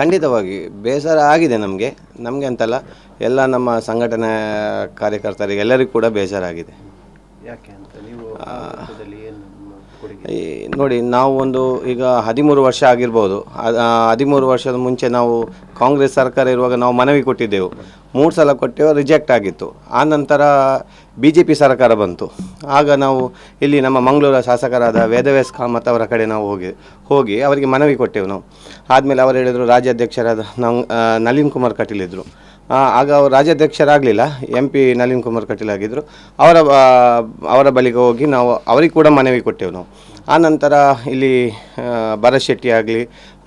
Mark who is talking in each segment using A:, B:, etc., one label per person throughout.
A: ಖಂಡಿತವಾಗಿ ಬೇಸರ ಆಗಿದೆ ನಮಗೆ. ನಮಗೆ ಅಂತಲ್ಲ ಎಲ್ಲ ನಮ್ಮ ಸಂಘಟನೆ ಕಾರ್ಯಕರ್ತರಿಗೆ ಎಲ್ಲರಿಗೂ ಕೂಡ ಬೇಸರ ಆಗಿದೆ.
B: ಯಾಕೆ ಅಂತ ನೀವು ಆ ಹಂತದಲ್ಲಿ ಏನು ನಿಮ್ಮ ಕೊಡುಗೆ
A: ಈ ನೋಡಿ, ನಾವು ಒಂದು ಈಗ ಹದಿಮೂರು ವರ್ಷ ಆಗಿರ್ಬೋದು. ಹದಿಮೂರು ವರ್ಷದ ಮುಂಚೆ ನಾವು ಕಾಂಗ್ರೆಸ್ ಸರ್ಕಾರ ಇರುವಾಗ ನಾವು ಮನವಿ ಕೊಟ್ಟಿದ್ದೆವು. ಮೂರು ಸಲ ಕೊಟ್ಟೆವು, ರಿಜೆಕ್ಟ್ ಆಗಿತ್ತು. ಆ ನಂತರ ಬಿ ಜೆ ಪಿ ಸರ್ಕಾರ ಬಂತು. ಆಗ ನಾವು ಇಲ್ಲಿ ನಮ್ಮ ಮಂಗಳೂರ ಶಾಸಕರಾದ ವೇದವ್ಯಾಸ್ ಕಾಮತ್ ಅವರ ಕಡೆ ನಾವು ಹೋಗಿ ಹೋಗಿ ಅವರಿಗೆ ಮನವಿ ಕೊಟ್ಟೆವು ನಾವು. ಆದಮೇಲೆ ಅವರು ಹೇಳಿದರು, ರಾಜ್ಯಾಧ್ಯಕ್ಷರಾದ ನಳಿನ್ ಕುಮಾರ್ ಕಟೀಲ್ ಇದ್ದರು ಆಗ ಅವರು ರಾಜ್ಯಾಧ್ಯಕ್ಷರಾಗಲಿಲ್ಲ, ಎಂ ಪಿ ನಳಿನ್ ಕುಮಾರ್ ಕಟೀಲ್ ಆಗಿದ್ದರು ಅವರ ಅವರ ಬಳಿಗೆ ಹೋಗಿ ನಾವು, ಅವರಿಗೆ ಕೂಡ ಮನವಿ ಕೊಟ್ಟೆವು ನಾವು. ಆ ನಂತರ ಇಲ್ಲಿ ಭರತ್ ಶೆಟ್ಟಿ ಆಗಲಿ,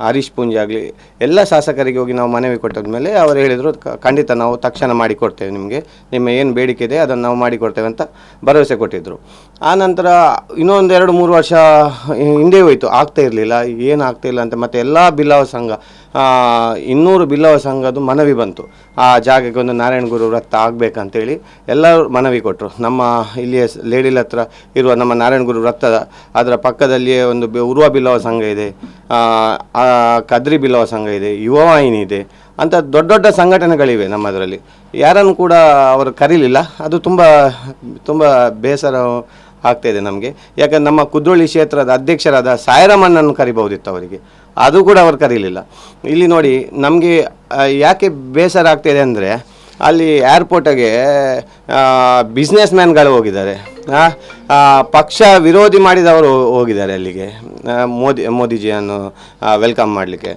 A: ಹರೀಶ್ ಪೂಂಜಿ ಆಗಲಿ, ಎಲ್ಲ ಶಾಸಕರಿಗೆ ಹೋಗಿ ನಾವು ಮನವಿ ಕೊಟ್ಟಾದ ಮೇಲೆ ಅವರು ಹೇಳಿದರು ಖಂಡಿತ ನಾವು ತಕ್ಷಣ ಮಾಡಿಕೊಡ್ತೇವೆ ನಿಮಗೆ. ನಿಮ್ಮ ಏನು ಬೇಡಿಕೆ ಇದೆ ಅದನ್ನು ನಾವು ಮಾಡಿಕೊಡ್ತೇವೆ ಅಂತ ಭರವಸೆ ಕೊಟ್ಟಿದ್ದರು ಆನಂತರ ನಂತರ ಇನ್ನೊಂದು ಎರಡು ಮೂರು ವರ್ಷ ಹಿಂದೆ ಹೋಯಿತು. ಆಗ್ತಾ ಇರಲಿಲ್ಲ. ಏನು ಆಗ್ತಾ ಇಲ್ಲ ಅಂತ ಮತ್ತು ಎಲ್ಲ ಬಿಲ್ಲವ ಸಂಘ ಇನ್ನೂರು ಬಿಲ್ಲವ ಸಂಘದ್ದು ಮನವಿ ಬಂತು. ಆ ಜಾಗಕ್ಕೆ ಒಂದು ನಾರಾಯಣ ಗುರು ವೃತ್ತ ಆಗಬೇಕಂತೇಳಿ ಎಲ್ಲರೂ ಮನವಿ ಕೊಟ್ಟರು ನಮ್ಮ ಇಲ್ಲಿಯ ಲೇಡಿಲ್ ಹತ್ರ ಇರುವ ನಮ್ಮ ನಾರಾಯಣ ಗುರು ವೃತ್ತದ ಅದರ ಪಕ್ಕದಲ್ಲಿಯೇ ಒಂದು ಉರ್ವ ಬಿಲ್ಲವ ಸಂಘ ಇದೆ. ಕದ್ರಿ ಬಿಲ್ಲವ ಸಂಘ ಇದೆ ಯುವವಾಹಿನಿ ಇದೆ. ಅಂತ ದೊಡ್ಡ ದೊಡ್ಡ ಸಂಘಟನೆಗಳಿವೆ ನಮ್ಮದರಲ್ಲಿ. ಯಾರನ್ನು ಕೂಡ ಅವರು ಕರೀಲಿಲ್ಲ. ಅದು ತುಂಬ ತುಂಬ ಬೇಸರ ಆಗ್ತಾಯಿದೆ ನಮಗೆ. ಯಾಕಂದ್ರೆ ನಮ್ಮ ಕುದ್ರೋಳಿ ಕ್ಷೇತ್ರದ ಅಧ್ಯಕ್ಷರಾದ ಸಾಯರಮಣ್ಣನ್ನು ಕರಿಬೋದಿತ್ತು ಅವರಿಗೆ. ಅದು ಕೂಡ ಅವ್ರು ಕರೀಲಿಲ್ಲ. ಇಲ್ಲಿ ನೋಡಿ, ನಮಗೆ ಯಾಕೆ ಬೇಸರ ಆಗ್ತಿದೆ ಅಂದರೆ, ಅಲ್ಲಿ ಏರ್ಪೋರ್ಟಿಗೆ ಬಿಸ್ನೆಸ್ ಮ್ಯಾನ್ಗಳು ಹೋಗಿದ್ದಾರೆ. ಪಕ್ಷ ವಿರೋಧಿ ಮಾಡಿದವರು ಹೋಗಿದ್ದಾರೆ ಅಲ್ಲಿಗೆ. ಮೋದಿ, ಮೋದಿಜಿಯನ್ನು ವೆಲ್ಕಮ್ ಮಾಡಲಿಕ್ಕೆ.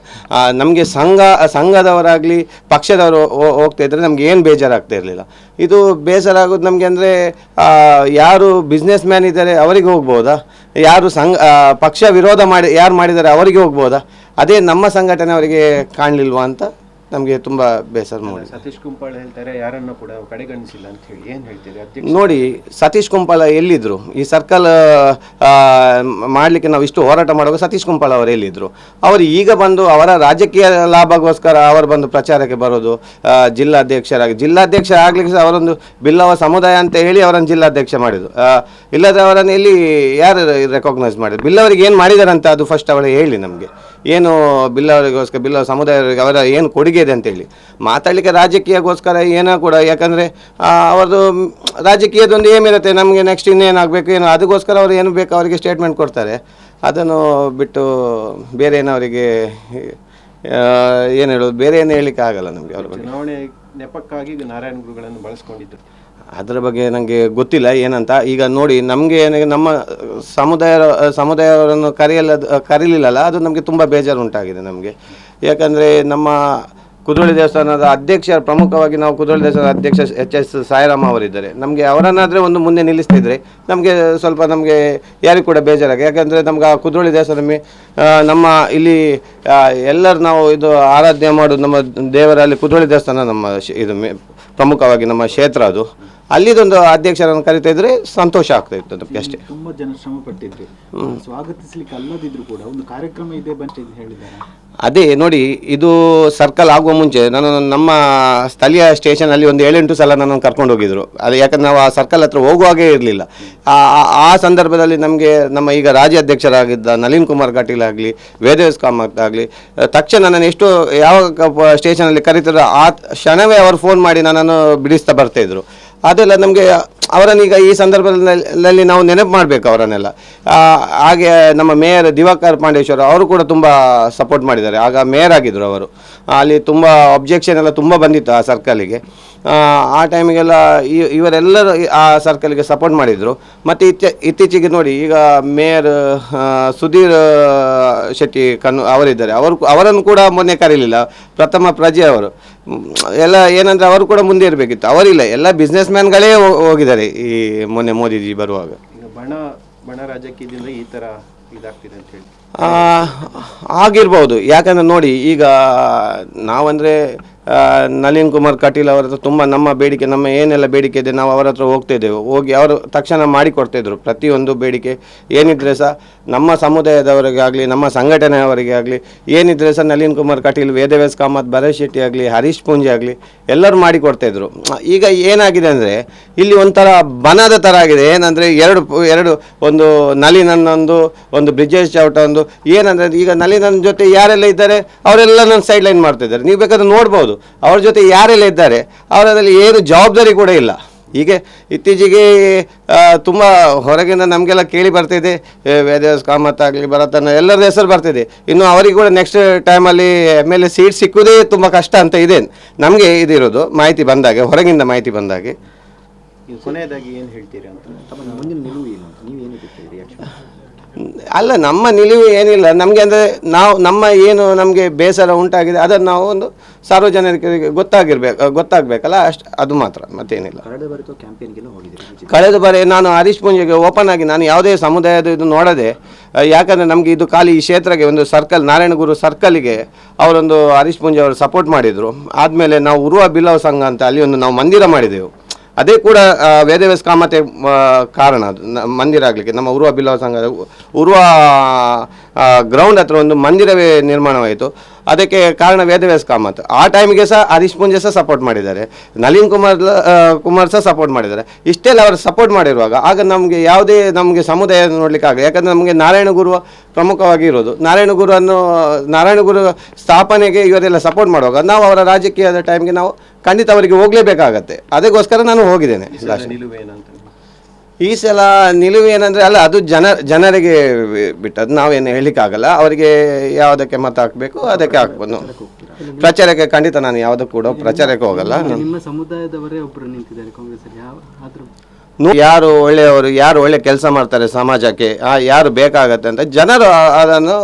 A: ನಮಗೆ ಸಂಘ, ಸಂಘದವರಾಗಲಿ ಪಕ್ಷದವರು ಹೋಗ್ತಾ ಇದ್ದರೆ ನಮ್ಗೆ ಏನು ಬೇಜಾರಾಗ್ತಾ ಇರಲಿಲ್ಲ. ಇದು ಬೇಸರ ನಮಗೆ ಅಂದರೆ ಯಾರು ಬಿಸ್ನೆಸ್ ಮ್ಯಾನ್ ಇದ್ದಾರೆ ಅವರಿಗೆ ಹೋಗ್ಬೋದಾ? ಯಾರು ಸಂಘ ಪಕ್ಷ ವಿರೋಧ ಮಾಡಿ, ಯಾರು ಮಾಡಿದ್ದಾರೆ ಅವರಿಗೆ ಹೋಗ್ಬೋದಾ? ಅದೇ ನಮ್ಮ ಸಂಘಟನೆ ಅವರಿಗೆ ಕಾಣಲಿಲ್ವಾ ಅಂತ ನಮಗೆ ತುಂಬ ಬೇಸರ ಮೂಡಿದೆ.
B: ಸತೀಶ್ ಕುಂಪಾಳ ಹೇಳ್ತಾರೆ ಯಾರನ್ನು ಕೂಡ ಕಡೆಗಣಿಸಿಲ್ಲ ಅಂತ ಹೇಳಿ ಏನು ಹೇಳ್ತೀರಿ?
A: ನೋಡಿ ಸತೀಶ್ ಕುಂಪಾಳ ಎಲ್ಲಿದ್ರು? ಈ ಸರ್ಕಲ್ ಆ, ಮಾಡಲಿಕ್ಕೆ ನಾವು ಇಷ್ಟು ಹೋರಾಟ ಮಾಡುವಾಗ ಸತೀಶ್ ಕುಂಪಾಳ ಅವರು ಎಲ್ಲಿದ್ದರು ಅವರು ಈಗ ಬಂದು ಅವರ ರಾಜಕೀಯ ಲಾಭಗೋಸ್ಕರ ಅವರು ಬಂದು ಪ್ರಚಾರಕ್ಕೆ ಬರೋದು ಜಿಲ್ಲಾಧ್ಯಕ್ಷರಾಗಿ. ಜಿಲ್ಲಾಧ್ಯಕ್ಷ ಆಗಲಿಕ್ಕೆ ಸಹ ಅವರೊಂದು ಬಿಲ್ಲವ ಸಮುದಾಯ ಅಂತ ಹೇಳಿ ಅವರನ್ನು ಜಿಲ್ಲಾಧ್ಯಕ್ಷ ಮಾಡಿದ್ರು. ಇಲ್ಲದ ಅವರನ್ನು ಇಲ್ಲಿ ಯಾರು ರೆಕಾಗ್ನೈಸ್ ಮಾಡಿದ್ರು? ಬಿಲ್ಲವರಿಗೆ ಏನು ಮಾಡಿದಾರಂತ ಅದು ಫಸ್ಟ್ ಅವಳು ಹೇಳಿ ನಮಗೆ. ಏನು ಬಿಲ್ಲವರಿಗೋಸ್ಕರ ಬಿಲ್ಲ ಸಮುದಾಯ ಅವರ ಏನು ಕೊಡುಗೆ ಇದೆ ಅಂತೇಳಿ. ಮಾತಾಡಲಿಕ್ಕೆ ರಾಜಕೀಯಕ್ಕೋಸ್ಕರ ಏನೋ ಕೂಡ, ಯಾಕಂದರೆ ಅವರದು ರಾಜಕೀಯದೊಂದು ಏಮಿರುತ್ತೆ, ನಮಗೆ ನೆಕ್ಸ್ಟ್ ಇನ್ನೇನಾಗಬೇಕು ಏನೋ, ಅದಕ್ಕೋಸ್ಕರ ಅವರು ಏನು ಬೇಕು ಅವರಿಗೆ ಸ್ಟೇಟ್ಮೆಂಟ್ ಕೊಡ್ತಾರೆ. ಅದನ್ನು ಬಿಟ್ಟು ಬೇರೆ ಏನು ಏನು ಹೇಳೋದು, ಬೇರೆ ಏನು ಹೇಳಲಿಕ್ಕೆ ಆಗಲ್ಲ ನಮಗೆ ಅವ್ರ ಬಗ್ಗೆ.
B: ಚುನಾವಣೆ ನೆಪಕ್ಕಾಗಿ ನಾರಾಯಣ ಗುರುಗಳನ್ನು ಬಳಸ್ಕೊಂಡಿದ್ರು.
A: ಅದರ ಬಗ್ಗೆ ನನಗೆ ಗೊತ್ತಿಲ್ಲ, ಏನಂತ? ಈಗ ನೋಡಿ, ನಮಗೆ ನಮ್ಮ ಸಮುದಾಯ ಸಮುದಾಯವರನ್ನು ಕರೆಯಲ್ಲ, ಕರೀಲಿಲ್ಲಲ್ಲ, ಅದು ನಮಗೆ ತುಂಬ ಬೇಜಾರು ಉಂಟಾಗಿದೆ ನಮಗೆ. ಯಾಕಂದರೆ ನಮ್ಮ ಕುದ್ರೋಳಿ ದೇವಸ್ಥಾನದ ಅಧ್ಯಕ್ಷ, ಪ್ರಮುಖವಾಗಿ ನಾವು ಕುದ್ರೋಳಿ ದೇವಸ್ಥಾನದ ಅಧ್ಯಕ್ಷ ಎಚ್ ಎಸ್ ಸಾಯಿರಾಮ ಅವರಿದ್ದಾರೆ. ನಮಗೆ ಅವರನ್ನಾದರೆ ಒಂದು ಮುಂದೆ ನಿಲ್ಲಿಸ್ತಿದ್ರೆ ನಮಗೆ ಸ್ವಲ್ಪ ನಮಗೆ ಯಾರಿಗೂ ಕೂಡ ಬೇಜಾರಾಗ ಯಾಕಂದರೆ ನಮ್ಗೆ ಆ ಕುದ್ರೋಳಿ ದೇವಸ್ಥಾನ ನಮ್ಮ ಇಲ್ಲಿ ಎಲ್ಲರೂ ನಾವು ಇದು ಆರಾಧನೆ ಮಾಡೋದು ನಮ್ಮ ದೇವರಲ್ಲಿ ಕುದ್ರೋಳಿ ದೇವಸ್ಥಾನ ನಮ್ಮ ಇದು ಪ್ರಮುಖವಾಗಿ ನಮ್ಮ ಕ್ಷೇತ್ರ ಅದು. ಅಲ್ಲಿದೊಂದು ಅಧ್ಯಕ್ಷರನ್ನು ಕರಿತಾ ಇದ್ರೆ ಸಂತೋಷ ಆಗ್ತಾ ಇತ್ತು ನಮಗೆ ಅಷ್ಟೇ.
C: ತುಂಬಾ ಜನ ಶ್ರಮ ಪಟ್ಟಿದ್ರಿ. ಸ್ವಾಗತಿಸ್ಲಿಕ್ಕೆ ಅಲ್ಲದಿದ್ರು ಕೂಡ ಒಂದು ಕಾರ್ಯಕ್ರಮ ಇದೆ ಬಂತ ಹೇಳಿದ್ದಾರೆ.
A: ಅದೇ ನೋಡಿ ಇದು ಸರ್ಕಲ್ ಆಗುವ ಮುಂಚೆ ನಾನು ನಮ್ಮ ಸ್ಥಳೀಯ ಸ್ಟೇಷನಲ್ಲಿ ಒಂದು ಏಳೆಂಟು ಸಲ ನನ್ನನ್ನು ಕರ್ಕೊಂಡು ಹೋಗಿದ್ರು. ಅದು ಯಾಕಂದ್ರೆ ನಾವು ಆ ಸರ್ಕಲ್ ಹತ್ರ ಹೋಗುವಾಗೆ ಇರಲಿಲ್ಲ. ಆ ಸಂದರ್ಭದಲ್ಲಿ ನಮಗೆ ನಮ್ಮ ಈಗ ರಾಜ್ಯಾಧ್ಯಕ್ಷರಾಗಿದ್ದ ನಳಿನ್ ಕುಮಾರ್ ಕಟೀಲ್ ಆಗಲಿ ವೇದೇಶ್ ಕಾಮತ್ ಆಗಲಿ ತಕ್ಷಣ ನಾನು ಎಷ್ಟು ಯಾವ ಸ್ಟೇಷನಲ್ಲಿ ಕರೀತಾರೋ ಆ ಕ್ಷಣವೇ ಅವರು ಫೋನ್ ಮಾಡಿ ನನ್ನನ್ನು ಬಿಡಿಸ್ತಾ ಬರ್ತಾಯಿದ್ರು ಅದೆಲ್ಲ ನಮಗೆ ಅವರನ್ನೀಗ ಈ ಸಂದರ್ಭದಲ್ಲಿ ನಾವು ನೆನಪು ಮಾಡಬೇಕು ಅವರನ್ನೆಲ್ಲ. ಹಾಗೆ ನಮ್ಮ ಮೇಯರ್ ದಿವಾಕರ್ ಪಾಂಡೇಶ್ವರ ಅವರು ಕೂಡ ತುಂಬ ಸಪೋರ್ಟ್ ಮಾಡಿದ್ದಾರೆ. ಆಗ ಮೇಯರ್ ಆಗಿದ್ದರು ಅವರು. ಅಲ್ಲಿ ತುಂಬ ಅಬ್ಜೆಕ್ಷನ್ ಎಲ್ಲ ತುಂಬ ಬಂದಿತ್ತು ಆ ಸರ್ಕಲಿಗೆ ಆ ಟೈಮಿಗೆಲ್ಲ ಇವರೆಲ್ಲರೂ ಆ ಸರ್ಕಲ್ಗೆ ಸಪೋರ್ಟ್ ಮಾಡಿದರು. ಮತ್ತು ಇತ್ತೀ, ಇತ್ತೀಚೆಗೆ ನೋಡಿ ಈಗ ಮೇಯರ್ ಸುಧೀರ್ ಶೆಟ್ಟಿ ಕನ್ನು ಅವರಿದ್ದಾರೆ. ಅವರು, ಅವರನ್ನು ಕೂಡ ಮೊನ್ನೆ ಕರೀಲಿಲ್ಲ. ಪ್ರಥಮ ಪ್ರಜೆ ಅವರು. ಎಲ್ಲ ಏನಂದ್ರೆ ಅವರು ಕೂಡ ಮುಂದೆ ಇರಬೇಕಿತ್ತು. ಅವರಿಲ್ಲ ಎಲ್ಲ ಬಿಸ್ನೆಸ್ ಮ್ಯಾನ್ಗಳೇ ಹೋಗಿದ್ದಾರೆ ಈ ಮೊನ್ನೆ ಮೋದಿಜಿ ಬರುವಾಗ.
B: ಬಣ ಬಣ ರಾಜಕೀಯದಿಂದ ಈ ತರ ಇದಾಗ್ತಿದೆ ಅಂತ ಹೇಳಿ.
A: ಆ, ಆಗಿರ್ಬೋದು. ಯಾಕಂದ್ರೆ ನೋಡಿ ಈಗ ನಾವಂದರೆ ನಳಿನ್ ಕುಮಾರ್ ಕಟೀಲ್ ಅವರ ಹತ್ರ ತುಂಬ ನಮ್ಮ ಬೇಡಿಕೆ, ನಮ್ಮ ಏನೆಲ್ಲ ಬೇಡಿಕೆ ಇದೆ, ನಾವು ಅವರ ಹತ್ರ ಹೋಗ್ತಿದ್ದೆವು ಹೋಗಿ ಅವರು ತಕ್ಷಣ ಮಾಡಿಕೊಡ್ತಿದ್ರು ಪ್ರತಿಯೊಂದು ಬೇಡಿಕೆ ಏನಿದ್ರೆ ಸಹ ನಮ್ಮ ಸಮುದಾಯದವರಿಗೆ ಆಗಲಿ, ನಮ್ಮ ಸಂಘಟನೆಯವರಿಗೆ ಆಗಲಿ, ಏನಿದ್ರೆ ಸಹ ನಳಿನ್ ಕುಮಾರ್ ಕಟೀಲ್, ವೇದವ್ಯಾಸ್ ಕಾಮತ್, ಭರತ್ ಶೆಟ್ಟಿ ಆಗಲಿ, ಹರೀಶ್ ಪೂಂಜೆ ಆಗಲಿ, ಎಲ್ಲರೂ ಮಾಡಿಕೊಡ್ತಾಯಿದ್ರು ಈಗ ಏನಾಗಿದೆ ಅಂದರೆ, ಇಲ್ಲಿ ಒಂಥರ ಬನದ ಥರ ಆಗಿದೆ. ಏನಂದರೆ ಎರಡು ಎರಡು ಒಂದು ನಳಿನನ್ನೊಂದು, ಒಂದು ಬ್ರಿಜೇಶ್ ಚೌಟ ಒಂದು, ಏನಂದರೆ ಈಗ ನಳಿನನ್ ಜೊತೆ ಯಾರೆಲ್ಲ ಇದ್ದಾರೆ, ಅವರೆಲ್ಲ ನನ್ನ ಸೈಡ್ ಲೈನ್ ಮಾಡ್ತಿದ್ದಾರೆ ನೀವು ಬೇಕಾದ್ರೆ ನೋಡ್ಬೋದು. ಅವ್ರ ಜೊತೆ ಯಾರೆಲ್ಲ ಇದ್ದಾರೆ ಅವರದಲ್ಲಿ ಏನು ಜವಾಬ್ದಾರಿ ಕೂಡ ಇಲ್ಲ. ಹೀಗೆ ಇತ್ತೀಚೆಗೆ ತುಂಬ ಹೊರಗಿಂದ ನಮಗೆಲ್ಲ ಕೇಳಿ ಬರ್ತಿದೆ ವೇದವ್ಯಾಸ ಕಾಮತ್ ಆಗಲಿ ಭರತನ ಎಲ್ಲರ ಹೆಸರು ಬರ್ತಿದೆ. ಇನ್ನು ಅವರಿಗೆ ಕೂಡ ನೆಕ್ಸ್ಟ್ ಟೈಮಲ್ಲಿ ಎಂ ಎಲ್ ಎ ಸೀಟ್ ಸಿಕ್ಕುವುದೇ ತುಂಬ ಕಷ್ಟ ಅಂತ ಇದೆ. ನಮಗೆ ಇದಿರೋದು, ಮಾಹಿತಿ ಬಂದಾಗೆ, ಹೊರಗಿಂದ ಮಾಹಿತಿ ಬಂದಾಗೆ.
B: ಕೊನೆಯದಾಗಿ ಏನು ಹೇಳ್ತೀರಿ ಅಂತ?
C: ಮುಂದಿನ ನಿಲುವು ಏನು? ನೀವು ರಿಯಾಕ್ಷನ್
A: ಅಲ್ಲ ನಮ್ಮ ನಿಲುವು ಏನಿಲ್ಲ. ನಮಗೆ ಅಂದರೆ ನಾವು ನಮ್ಮ ಏನು ನಮಗೆ ಬೇಸರ ಉಂಟಾಗಿದೆ ಅದನ್ನು ನಾವು ಒಂದು ಸಾರ್ವಜನಿಕರಿಗೆ ಗೊತ್ತಾಗಿರ್ಬೇಕು ಗೊತ್ತಾಗಬೇಕಲ್ಲ? ಅಷ್ಟು ಅದು ಮಾತ್ರ ಮತ್ತೇನಿಲ್ಲ.
C: ಕಳೆದ
A: ಬಾರಿ ನಾನು ಹರೀಶ್ ಪುಂಜೆಗೆ ಓಪನ್ ಆಗಿ ನಾನು ಯಾವುದೇ ಸಮುದಾಯದ ಇದು ನೋಡದೆ ಯಾಕಂದರೆ ನಮಗೆ ಇದು ಖಾಲಿ ಈ ಕ್ಷೇತ್ರಕ್ಕೆ ಒಂದು ಸರ್ಕಲ್ ನಾರಾಯಣಗುರು ಸರ್ಕಲ್ಗೆ ಅವರೊಂದು ಹರೀಶ್ ಪುಂಜೆ ಅವರು ಸಪೋರ್ಟ್ ಮಾಡಿದರು. ಆದಮೇಲೆ ನಾವು ಉರುವ ಬಿಲವ ಸಂಘ ಅಂತ ಅಲ್ಲಿ ಒಂದು ನಾವು ಮಂದಿರ ಮಾಡಿದೆವು. ಅದೇ ಕೂಡ ವೇದವ್ಯಾಸ ಕಾಮತೆ ಕಾರಣ, ಅದು ಮಂದಿರ ಆಗಲಿಕ್ಕೆ, ನಮ್ಮ ಉರ್ವ ಬಿಲ್ಲವ ಸಂಘದ ಉರ್ವ ಗ್ರೌಂಡ್ ಹತ್ರ ಒಂದು ಮಂದಿರವೇ ನಿರ್ಮಾಣವಾಯಿತು. ಅದಕ್ಕೆ ಕಾರಣ ವೇದವ್ಯಾಸ ಕಾಮತ್ ಆ ಟೈಮ್ಗೆ ಸಹ ಹರೀಶ್ ಪುಂಜೆ ಸಹ ಸಪೋರ್ಟ್ ಮಾಡಿದ್ದಾರೆ. ನಳಿನ್ ಕುಮಾರ್ ಕುಮಾರ್ ಸಹ ಸಪೋರ್ಟ್ ಮಾಡಿದ್ದಾರೆ. ಇಷ್ಟೆಲ್ಲ ಅವರು ಸಪೋರ್ಟ್ ಮಾಡಿರುವಾಗ ಆಗ ನಮಗೆ ಯಾವುದೇ ನಮಗೆ ಸಮುದಾಯ ನೋಡಲಿಕ್ಕೆ ಆಗಲಿ ಯಾಕಂದರೆ ನಮಗೆ ನಾರಾಯಣ ಗುರು ಪ್ರಮುಖವಾಗಿ ಇರೋದು. ನಾರಾಯಣ ಗುರುವನ್ನು ನಾರಾಯಣ ಗುರು ಸ್ಥಾಪನೆಗೆ ಇವರೆಲ್ಲ ಸಪೋರ್ಟ್ ಮಾಡುವಾಗ ನಾವು ಅವರ ರಾಜಕೀಯದ ಟೈಮ್ಗೆ ನಾವು ಖಂಡಿತ ಅವರಿಗೆ ಹೋಗಲೇಬೇಕಾಗತ್ತೆ. ಅದಕ್ಕೋಸ್ಕರ ನಾನು ಹೋಗಿದ್ದೇನೆ. ಈ ಸಲ ನಿಲುವು ಏನಂದ್ರೆ ಅಲ್ಲ ಅದು ಜನ ಜನರಿಗೆ ಬಿಟ್ಟದ್ದು. ನಾವೇನು ಹೇಳಲಿಕ್ಕಾಗಲ್ಲ. ಅವರಿಗೆ ಯಾವುದಕ್ಕೆ ಮತ ಹಾಕಬೇಕು ಅದಕ್ಕೆ ಹಾಕ್ಬೋದು. ಪ್ರಚಾರಕ್ಕೆ ಖಂಡಿತ ನಾನು ಯಾವುದಕ್ಕೂ ಕೂಡ ಪ್ರಚಾರಕ್ಕೆ ಹೋಗಲ್ಲ.
D: ನಿಮ್ಮ ಸಮುದಾಯದವರೇ ಒಬ್ಬರು ನಿಂತಿದ್ದಾರೆ ಕಾಂಗ್ರೆಸ್
A: ಯಾರು ಒಳ್ಳೆಯವರು ಯಾರು ಒಳ್ಳೆ ಕೆಲಸ ಮಾಡ್ತಾರೆ ಸಮಾಜಕ್ಕೆ ಆ, ಯಾರು ಬೇಕಾಗತ್ತೆ ಅಂತ ಜನರು ಅದನ್ನು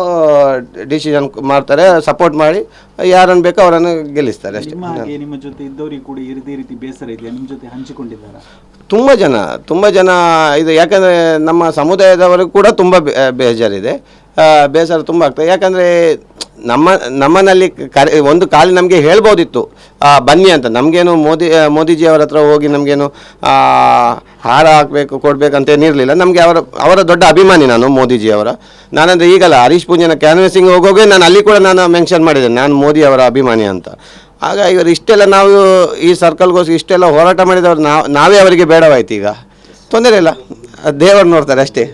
A: ಡಿಸಿಷನ್ ಮಾಡ್ತಾರೆ ಸಪೋರ್ಟ್ ಮಾಡಿ ಯಾರನ್ನು ಬೇಕೋ ಅವರನ್ನು ಗೆಲ್ಲಿಸ್ತಾರೆ ಅಷ್ಟೇ.
C: ನಿಮ್ಮ ಜೊತೆ ಇದ್ದವರಿಗೆ ಕೂಡ ಇದೇ ರೀತಿ ಬೇಸರ ಇದೆಯಾ? ನಿಮ್ಮ ಜೊತೆ ಹಂಚಿಕೊಂಡಿದ್ದಾರಾ?
A: ತುಂಬ ಜನ ತುಂಬ ಜನ ಇದು ಯಾಕಂದರೆ ನಮ್ಮ ಸಮುದಾಯದವರು ಕೂಡ ತುಂಬ ಬೇಜಾರಿದೆ. ಬೇಜಾರ ಬೇಸರ ತುಂಬ ಆಗ್ತದೆ. ಯಾಕಂದರೆ ನಮ್ಮ, ನಮ್ಮನಲ್ಲಿ ಕರೆ, ಒಂದು ಕಾಲಿ ನಮಗೆ ಹೇಳ್ಬೋದಿತ್ತು. ಬನ್ನಿ ಅಂತ. ನಮಗೇನು ಮೋದಿ ಮೋದಿಜಿ ಅವರ ಹತ್ರ ಹೋಗಿ ನಮಗೇನು ಹಾರ ಹಾಕಬೇಕು ಕೊಡಬೇಕು ಅಂತ ಏನಿರಲಿಲ್ಲ ನಮಗೆ ಅವರ ಅವರ ದೊಡ್ಡ ಅಭಿಮಾನಿ ನಾನು, ಮೋದಿಜಿ ಅವರ. ನಾನಂದರೆ ಈಗಲ್ಲ, ಹರೀಶ್ ಪೂಂಜನ, ಕ್ಯಾನ್ವಸಿಂಗ್ ಹೋಗೋಗೆ ನಾನು ಅಲ್ಲಿ ಕೂಡ ನಾನು ಮೆನ್ಷನ್ ಮಾಡಿದ್ದೇನೆ. ನಾನು ಮೋದಿ ಅವರ ಅಭಿಮಾನಿ ಅಂತ. ಆಗ ಇವರು ಇಷ್ಟೆಲ್ಲ ನಾವು ಈ ಸರ್ಕಲ್ಗೋಸ್ಕರ ಇಷ್ಟೆಲ್ಲ ಹೋರಾಟ ಮಾಡಿದವರು ನಾವು ಅವರಿಗೆ ಬೇಡವಾಯ್ತು ಈಗ. ತೊಂದರೆ ಇಲ್ಲ. ದೇವರು ನೋಡ್ತಾರೆ ಅಷ್ಟೇ.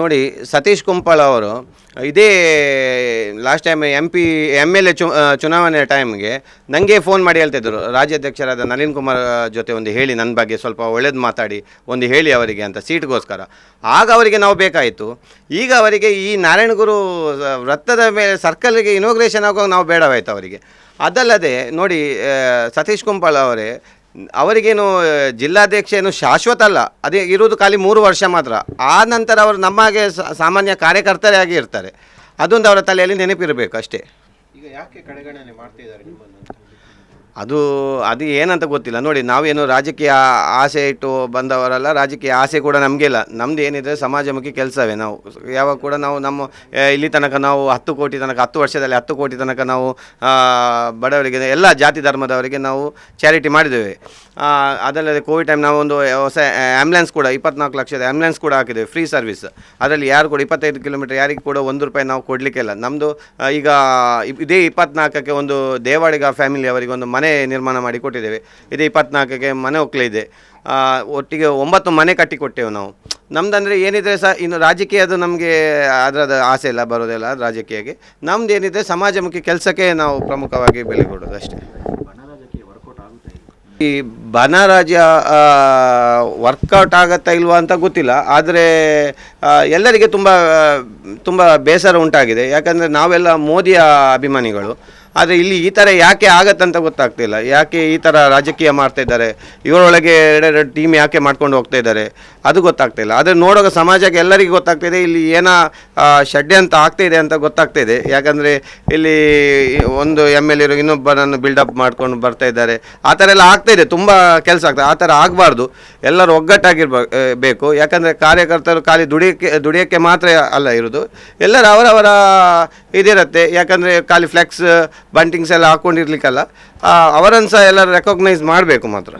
A: ನೋಡಿ, ಸತೀಶ್ ಕುಂಪಳ ಅವರು, ಇದೇ last time M P M L A ಚು ಚುನಾವಣೆ ಟೈಮ್ಗೆ ನನಗೆ ಫೋನ್ ಮಾಡಿ ಹೇಳ್ತಿದ್ರು. ರಾಜ್ಯಾಧ್ಯಕ್ಷರಾದ ನಳಿನ್ ಕುಮಾರ್ ಜೊತೆ ಒಂದು ಹೇಳಿ ನನ್ನ ಬಗ್ಗೆ ಸ್ವಲ್ಪ ಒಳ್ಳೇದು ಮಾತಾಡಿ, ಒಂದು ಹೇಳಿ ಅವರಿಗೆ ಅಂತ ಸೀಟ್ಗೋಸ್ಕರ ಆಗ ಅವರಿಗೆ ನಾವು ಬೇಕಾಯಿತು. ಈಗ ಅವರಿಗೆ ಈ ನಾರಾಯಣಗುರು ವೃತ್ತದ ಮೇಲೆ ಸರ್ಕಲ್ಗೆ ಇನೋಗ್ರೇಷನ್ ಆಗುವಾಗ ನಾವು ಬೇಡವಾಯಿತು ಅವರಿಗೆ. ಅದಲ್ಲದೆ, ನೋಡಿ ಸತೀಶ್ ಕುಂಪಳ ಅವರೇ ಅವರಿಗೇನು, ಜಿಲ್ಲಾಧ್ಯಕ್ಷ ಏನು ಶಾಶ್ವತ ಅಲ್ಲ. ಅದೇ ಇರುವುದು ಖಾಲಿ ಮೂರು ವರ್ಷ ಮಾತ್ರ. ಆ ನಂತರ ಅವರು ನಮಗೆ ಸಾಮಾನ್ಯ ಕಾರ್ಯಕರ್ತರೇ ಆಗಿ ಇರ್ತಾರೆ. ಅದೊಂದು ಅವರ ತಲೆಯಲ್ಲಿ ನೆನಪಿರಬೇಕು ಅಷ್ಟೇ.
B: ಈಗ ಯಾಕೆ ಕಡೆಗಣನೆ ಮಾಡ್ತಾ ಇದ್ದಾರೆ ನಿಮ್ಮನ್ನು? ಅಂತ
A: ಅದು ಅದು ಏನಂತ ಗೊತ್ತಿಲ್ಲ. ನೋಡಿ, ನಾವೇನು ರಾಜಕೀಯ ಆಸೆ ಇಟ್ಟು ಬಂದವರಲ್ಲ, ರಾಜಕೀಯ ಆಸೆ ಕೂಡ ನಮಗೆ ಇಲ್ಲ ನಮ್ದು ಏನಿದೆ ಸಮಾಜಮುಖಿ ಕೆಲಸವೇ ನಾವು. ಯಾವಾಗ ಕೂಡ ನಾವು ನಮ್ಮ ಇಲ್ಲಿ ತನಕ ನಾವು ಹತ್ತು ಕೋಟಿ ತನಕ, ಹತ್ತು ವರ್ಷದಲ್ಲಿ ಹತ್ತು ಕೋಟಿ ತನಕ ನಾವು ಬಡವರಿಗೆ, ಎಲ್ಲ ಜಾತಿ ಧರ್ಮದವರಿಗೆ ನಾವು ಚಾರಿಟಿ ಮಾಡಿದ್ದೇವೆ. ಅದಲ್ಲದೆ ಕೋವಿಡ್ ಟೈಮ್ ನಾವು ಒಂದು ಹೊಸ ಆ್ಯಂಬುಲೆನ್ಸ್ ಕೂಡ, ಇಪ್ಪತ್ನಾಲ್ಕು ಲಕ್ಷದ ಆ್ಯಂಬುಲೆನ್ಸ್ ಕೂಡ ಹಾಕಿದ್ದೇವೆ ಫ್ರೀ ಸರ್ವಿಸ್ ಅದರಲ್ಲಿ ಯಾರು ಕೂಡ ಇಪ್ಪತ್ತೈದು ಕಿಲೋಮೀಟರ್ ಯಾರಿಗೆ ಕೂಡ ಒಂದು ರೂಪಾಯಿ ನಾವು ಕೊಡಲಿಕ್ಕಿಲ್ಲ. ನಮ್ಮದು ಈಗ ಇದೇ ಇಪ್ಪತ್ನಾಲ್ಕಕ್ಕೆ ಒಂದು ದೇವಾಡಿಗ ಫ್ಯಾಮಿಲಿ ಅವರಿಗೆ ಒಂದು ಮನೆ ನಿರ್ಮಾಣ ಮಾಡಿ ಕೊಟ್ಟಿದ್ದೇವೆ. ಇದು ಇಪ್ಪತ್ನಾಲ್ಕಕ್ಕೆ ಮನೆ ಒಕ್ಕಲಿದೆ ಒಟ್ಟಿಗೆ ಒಂಬತ್ತು ಮನೆ ಕಟ್ಟಿಕೊಟ್ಟೆವು ನಾವು. ನಮ್ದಂದರೆ ಏನಿದ್ರೆ ಸಹ ಇನ್ನು ರಾಜಕೀಯದು ನಮಗೆ ಅದರದ ಆಸೆ ಇಲ್ಲ, ಬರೋದಿಲ್ಲ ರಾಜಕೀಯಕ್ಕೆ. ನಮ್ದು ಏನಿದೆ ಸಮಾಜಮುಖಿ ಕೆಲಸಕ್ಕೆ ನಾವು ಪ್ರಮುಖವಾಗಿ ಬೆಲೆ ಕೊಡೋದು ಅಷ್ಟೇ. ಈ ಬನರಾಜ್ಯ ವರ್ಕೌಟ್ ಆಗುತ್ತಾ ಇಲ್ವಾ ಅಂತ ಗೊತ್ತಿಲ್ಲ. ಆದರೆ ಎಲ್ಲರಿಗೆ ತುಂಬ ತುಂಬ ಬೇಸರ ಉಂಟಾಗಿದೆ. ಯಾಕಂದರೆ ನಾವೆಲ್ಲ ಮೋದಿಯ ಅಭಿಮಾನಿಗಳು. ಆದರೆ ಇಲ್ಲಿ ಈ ಥರ ಯಾಕೆ ಆಗತ್ತಂತ ಗೊತ್ತಾಗ್ತಿಲ್ಲ. ಯಾಕೆ ಈ ಥರ ರಾಜಕೀಯ ಮಾಡ್ತಾ ಇದ್ದಾರೆ? ಇವರೊಳಗೆ ಎರಡೆರಡು ಟೀಮ್ ಯಾಕೆ ಮಾಡ್ಕೊಂಡು ಹೋಗ್ತಾ ಇದ್ದಾರೆ? ಅದು ಗೊತ್ತಾಗ್ತಿಲ್ಲ. ಆದರೆ ನೋಡುವಾಗ ಸಮಾಜಕ್ಕೆ ಎಲ್ಲರಿಗೂ ಗೊತ್ತಾಗ್ತಿದೆ ಇಲ್ಲಿ ಏನೋ ಷಡ್ಯ ಅಂತ ಆಗ್ತಾ ಇದೆ ಅಂತ ಗೊತ್ತಾಗ್ತಿದೆ ಯಾಕಂದರೆ ಇಲ್ಲಿ ಒಂದು ಎಂ ಎಲ್ ಎರು ಇನ್ನೊಬ್ಬರನ್ನು ಬಿಲ್ಡಪ್ ಮಾಡ್ಕೊಂಡು ಬರ್ತಾ ಇದ್ದಾರೆ. ಆ ಥರ ಎಲ್ಲ ಆಗ್ತಾಯಿದೆ ತುಂಬ ಕೆಲಸ ಆಗ್ತದೆ ಆ ಥರ ಆಗಬಾರ್ದು. ಎಲ್ಲರೂ ಒಗ್ಗಟ್ಟಾಗಿರ್ಬ ಆ, ಬೇಕು ಯಾಕಂದರೆ ಕಾರ್ಯಕರ್ತರು ಖಾಲಿ ದುಡಿಯೋಕ್ಕೆ ದುಡಿಯೋಕ್ಕೆ ಮಾತ್ರ ಅಲ್ಲ ಇರೋದು. ಎಲ್ಲರೂ ಅವರವರ ಇದಿರುತ್ತೆ. ಯಾಕಂದರೆ ಖಾಲಿ ಫ್ಲೆಕ್ಸ್ ಬಂಟಿಂಗ್ಸ್ ಎಲ್ಲ ಹಾಕೊಂಡಿರ್ಲಿಕ್ಕಲ್ಲ ಅವರನ್ನು ಸಹ ಎಲ್ಲ ರೆಕಾಗ್ನೈಸ್ ಮಾಡಬೇಕು ಮಾತ್ರ.